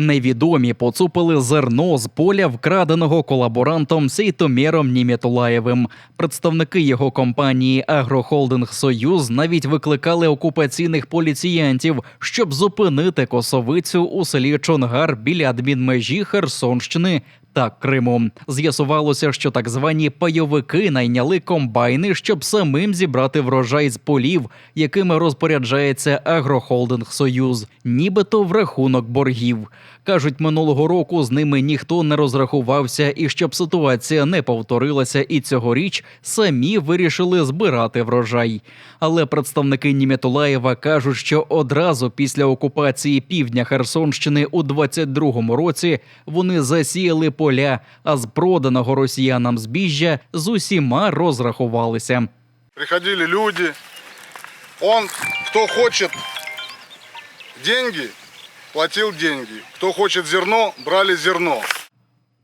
Невідомі поцупили зерно з поля, вкраденого колаборантом Сейтоміром Німітулаєвим. Представники його компанії Агрохолдинг Союз навіть викликали окупаційних поліціянтів, щоб зупинити косовицю у селі Чонгар біля адмінмежі Херсонщини. Та Криму з'ясувалося, що так звані пайовики найняли комбайни, щоб самим зібрати врожай з полів, якими розпоряджається Агрохолдинг Союз, нібито в рахунок боргів. Кажуть, минулого року з ними ніхто не розрахувався, і щоб ситуація не повторилася, і цьогоріч самі вирішили збирати врожай. Але представники Німітулаєва кажуть, що одразу після окупації півдня Херсонщини у 22-му році вони засіяли поля, а з проданого росіянам збіжжя з усіма розрахувалися. Приходили люди. Он, хто хоче деньги, платив деньги. Хто хоче зерно, брали зерно.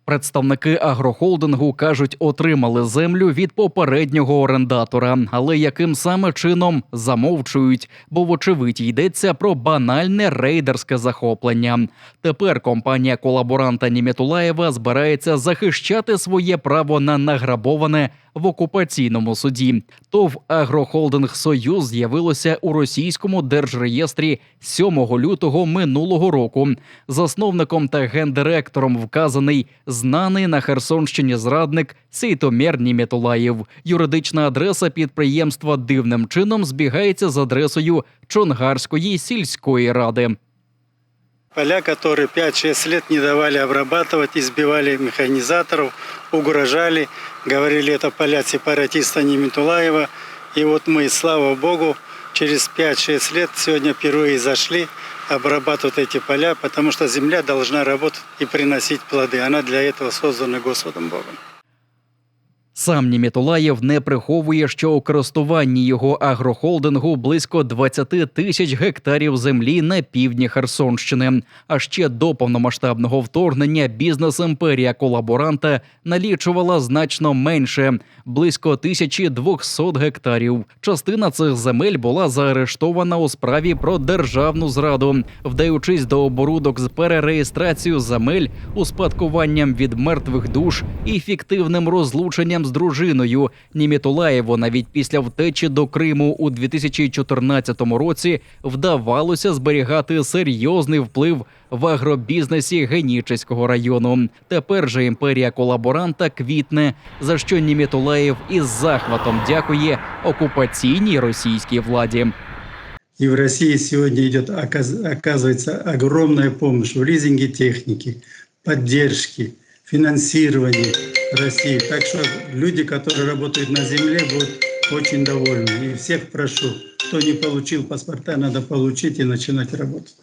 Представники агрохолдингу кажуть, отримали землю від попереднього орендатора, але яким саме чином замовчують, бо вочевидь йдеться про банальне рейдерське захоплення. Тепер компанія колаборанта Німітулаєва збирається захищати своє право на награбоване в окупаційному суді. ТОВ Агрохолдинг Союз з'явилося у російському держреєстрі 7 лютого минулого року. Засновником та гендиректором вказаний знаний на Херсонщині зрадник Сейтомєр Німітулаєв. Юридична адреса підприємства дивним чином збігається з адресою Чонгарської сільської ради. Поля, которые 5-6 лет не давали обрабатывать, избивали механизаторов, угрожали, говорили, это поля сепаратиста Немитулаева. И вот мы, слава богу, через 5-6 лет сегодня впервые зашли обрабатывать эти поля, потому что земля должна работать и приносить плоды. Она для этого создана Господом Богом. Сам Німітулаєв не приховує, що у користуванні його агрохолдингу близько 20 тисяч гектарів землі на півдні Херсонщини. А ще до повномасштабного вторгнення бізнес-імперія колаборанта налічувала значно менше близько 1200 гектарів. Частина цих земель була заарештована у справі про державну зраду, вдаючись до оборудок з перереєстрацією земель, успадкуванням від мертвих душ і фіктивним розлученням з дружиною. Німітулаєву навіть після втечі до Криму у 2014 році вдавалося зберігати серйозний вплив в агробізнесі Генічеського району. Тепер же імперія колаборанта квітне, за що Німітулаєв із захватом дякує окупаційній російській владі. И в России сегодня идет, оказ- оказывается, огромная помощь в лизинге техники, поддержки, финансировании России. Так что люди, которые работают на земле, будут очень довольны. И всех прошу, кто не получил паспорта, надо получить и начинать работать.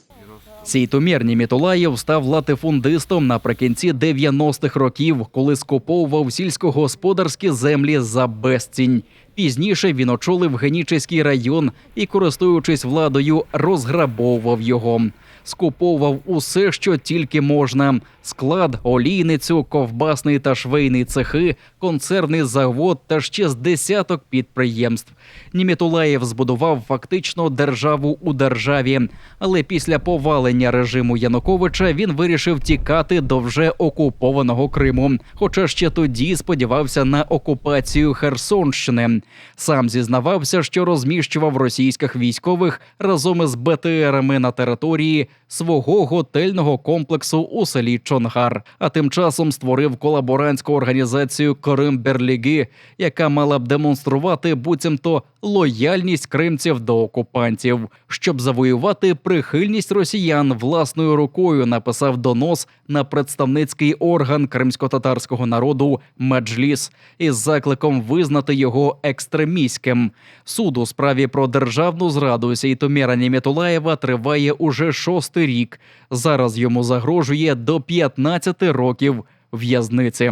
Сейтомір Німітулаєв став латифундистом наприкінці 90-х років, коли скуповував сільськогосподарські землі за безцінь. Пізніше він очолив Генічеський район і, користуючись владою, розграбовував його. Скуповував усе, що тільки можна: склад, олійницю, ковбасний та швейний цехи, концерний завод та ще з десяток підприємств. Німітулаєв збудував фактично державу у державі, але після повалення режиму Януковича він вирішив тікати до вже окупованого Криму. Хоча ще тоді сподівався на окупацію Херсонщини. Сам зізнавався, що розміщував російських військових разом із БТРами на території свого готельного комплексу у селі Чонгар. А тим часом створив колаборантську організацію Крим Берліги, яка мала б демонструвати буцімто лояльність кримців до окупантів, щоб завоювати прихильність росіян власною рукою. Написав донос на представницький орган кримсько-татарського народу Меджліс із закликом визнати його екстремістським. Суд у справі про державну зраду Сейтоміра Німітулаєва триває уже шостий рік. Зараз йому загрожує до 15 років в'язниці.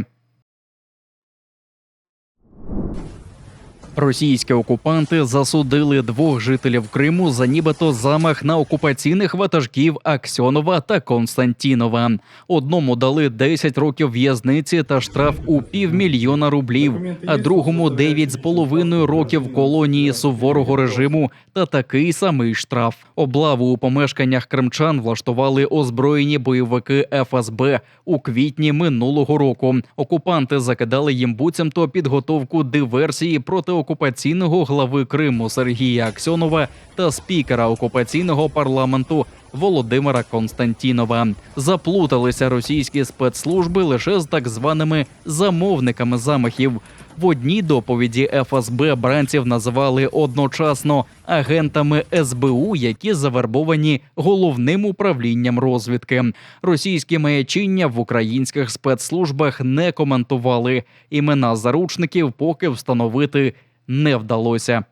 Російські окупанти засудили двох жителів Криму за нібито замах на окупаційних ватажків Аксьонова та Константінова. Одному дали 10 років в'язниці та штраф у півмільйона рублів, а другому 9,5 років колонії суворого режиму та такий самий штраф. Облаву у помешканнях кримчан влаштували озброєні бойовики ФСБ у квітні минулого року. Окупанти закидали їм буцімто підготовку диверсії проти окупаційного глави Криму Сергія Аксьонова та спікера окупаційного парламенту Володимира Константінова. Заплуталися російські спецслужби лише з так званими замовниками замахів. В одній доповіді ФСБ бранців називали одночасно агентами СБУ, які завербовані головним управлінням розвідки. Російські маячіння в українських спецслужбах не коментували. Імена заручників поки встановити не вдалося.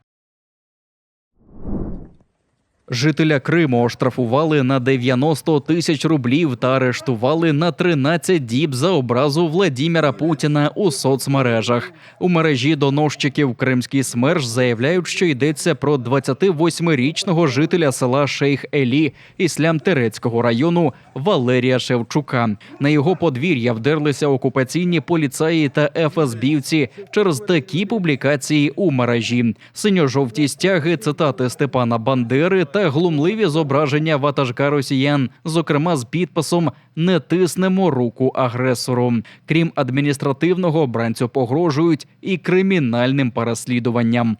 Жителя Криму оштрафували на 90 тисяч рублів та арештували на 13 діб за образу Владіміра Путіна у соцмережах. У мережі доносчиків Кримський смерж заявляють, що йдеться про 28-річного жителя села Шейх Елі Іслям-Терецького району Валерія Шевчука. На його подвір'я вдерлися окупаційні поліцаї та ФСБівці через такі публікації у мережі: синьо-жовті стяги, цитати Степана Бандери та глумливі зображення ватажка росіян, зокрема з підписом Не тиснемо руку агресору. Крім адміністративного, бранцю погрожують і кримінальним переслідуванням.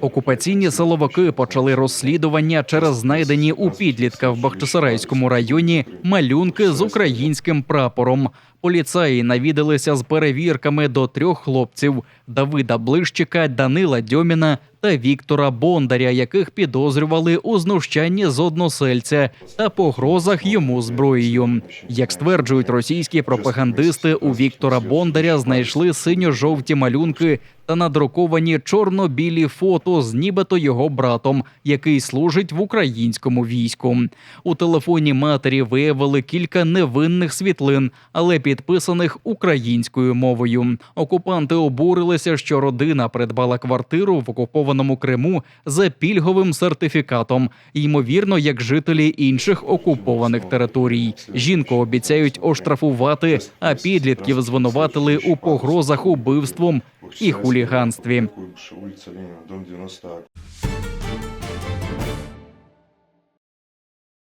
Окупаційні силовики почали розслідування через знайдені у підлітка в Бахчисарайському районі малюнки з українським прапором. Поліцаї навідалися з перевірками до трьох хлопців: Давида Блищика, Данила Дьоміна та Віктора Бондаря, яких підозрювали у знущанні з односельця та погрозах йому зброєю. Як стверджують російські пропагандисти, у Віктора Бондаря знайшли синьо-жовті малюнки та надруковані чорно-білі фото з нібито його братом, який служить в українському війську. У телефоні матері виявили кілька невинних світлин, але підписаних українською мовою. Окупанти обурилися, що родина придбала квартиру в окупованому Криму за пільговим сертифікатом, ймовірно, як жителі інших окупованих територій. Жінку обіцяють оштрафувати, а підлітків звинуватили у погрозах убивством і хуліганстві.